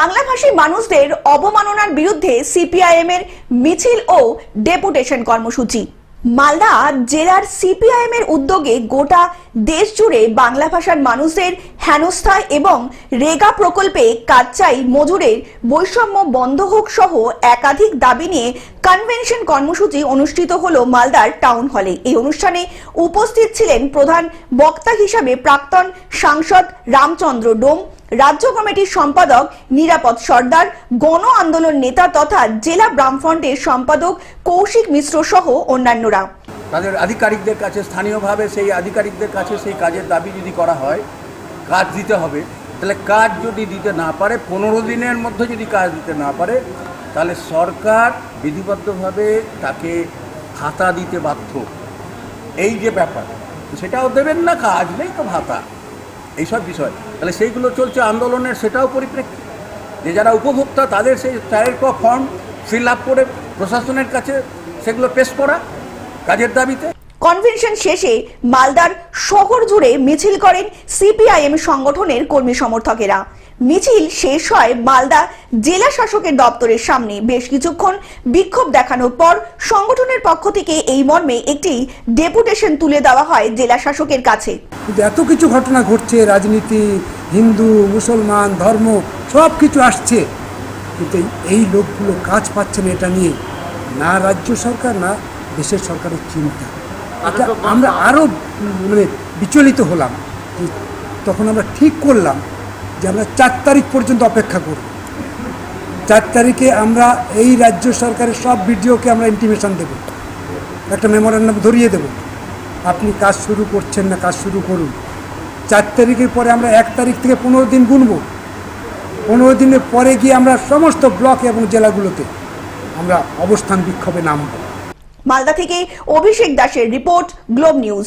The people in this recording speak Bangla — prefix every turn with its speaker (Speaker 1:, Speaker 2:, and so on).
Speaker 1: বাংলাভাষী মানুষদের অবমাননার বিরুদ্ধে সিপিআইএম এর মিছিল ও ডেপুটেশন কর্মসূচি। মালদা জেলার সিপিআইএম এর উদ্যোগে গোটা দেশ জুড়ে বাংলা ভাষার মানুষদের হেনস্থা এবং রেগা প্রকল্পে কাজ চাই মজুরের বৈষম্য বন্ধ হোক সহ একাধিক দাবি নিয়ে কনভেনশন কর্মসূচি অনুষ্ঠিত হলো মালদার টাউন হলে। এই অনুষ্ঠানে উপস্থিত ছিলেন প্রধান বক্তা হিসাবে প্রাক্তন সাংসদ রামচন্দ্র ডোম রাজ্য কমিটির সম্পাদক নিরাপদ সর্দার, গণ আন্দোলন নেতা তথা জেলা বামফ্রন্টের সম্পাদক কৌশিক মিশ্র সহ অন্যান্যরা।
Speaker 2: তাদের আধিকারিকদের কাছে, স্থানীয়ভাবে সেই আধিকারিকদের কাছে সেই কাজের দাবি যদি করা হয়, কাজ দিতে হবে। তাহলে কাজ যদি দিতে না পারে, পনেরো দিনের মধ্যে যদি কাজ দিতে না পারে, তাহলে সরকার বিধিবদ্ধভাবে তাকে ভাতা দিতে বাধ্য। এই যে ব্যাপার, সেটাও দেবেন না, কাজ নেই তো ভাতা। এইসব বিষয়। তাহলে সেইগুলো চলছে আন্দোলনের, সেটাও পরিপ্রেক্ষিত। যে যারা উপভোক্তা, তাদের সেই চায়ের ক ফর্ম ফিল আপ করে প্রশাসনের কাছে সেগুলো পেশ করা কাজের দাবিতে।
Speaker 1: কনভেনশন শেষে মালদার শহর জুড়ে মিছিল করেন সিপিআইএম সংগঠনের কর্মী সমর্থকেরা। মিছিল শেষ হয় মালদা জেলা শাসকের দপ্তরের সামনে। বেশ কিছুক্ষণ বিক্ষোভ দেখানোর পর সংগঠনের পক্ষ থেকে এই মর্মে একটি ডেপুটেশন তুলে দেওয়া হয় জেলা শাসকের কাছে।
Speaker 3: এত কিছু ঘটনা ঘটছে, রাজনীতি, হিন্দু, মুসলমান, ধর্ম সব কিছু আসছে। কিন্তু এই- লোকগুলো কাজ পাচ্ছে না এটা নিয়ে। না রাজ্য সরকার, না দেশের সরকারের চিন্তা। এটা আমরা আরও মানে বিচলিত হলাম তখন আমরা ঠিক করলাম। যে আমরা চার তারিখ পর্যন্ত অপেক্ষা করব। চার তারিখে আমরা এই রাজ্য সরকারের সব ভিডিওকে আমরা ইন্টিমেশন দেব। একটা মেমোরান্ডাম ধরিয়ে দেব। আপনি কাজ শুরু করছেন না কাজ শুরু করুন। চার তারিখের পরে আমরা এক তারিখ থেকে পনেরো দিন গুনবো। পনেরো দিনের পরে গিয়ে আমরা সমস্ত ব্লক এবং জেলাগুলোতে আমরা অবস্থান বিক্ষোভে নামবো।
Speaker 1: মালদা থেকে অভিষেক দাসের রিপোর্ট, গ্লোব নিউজ।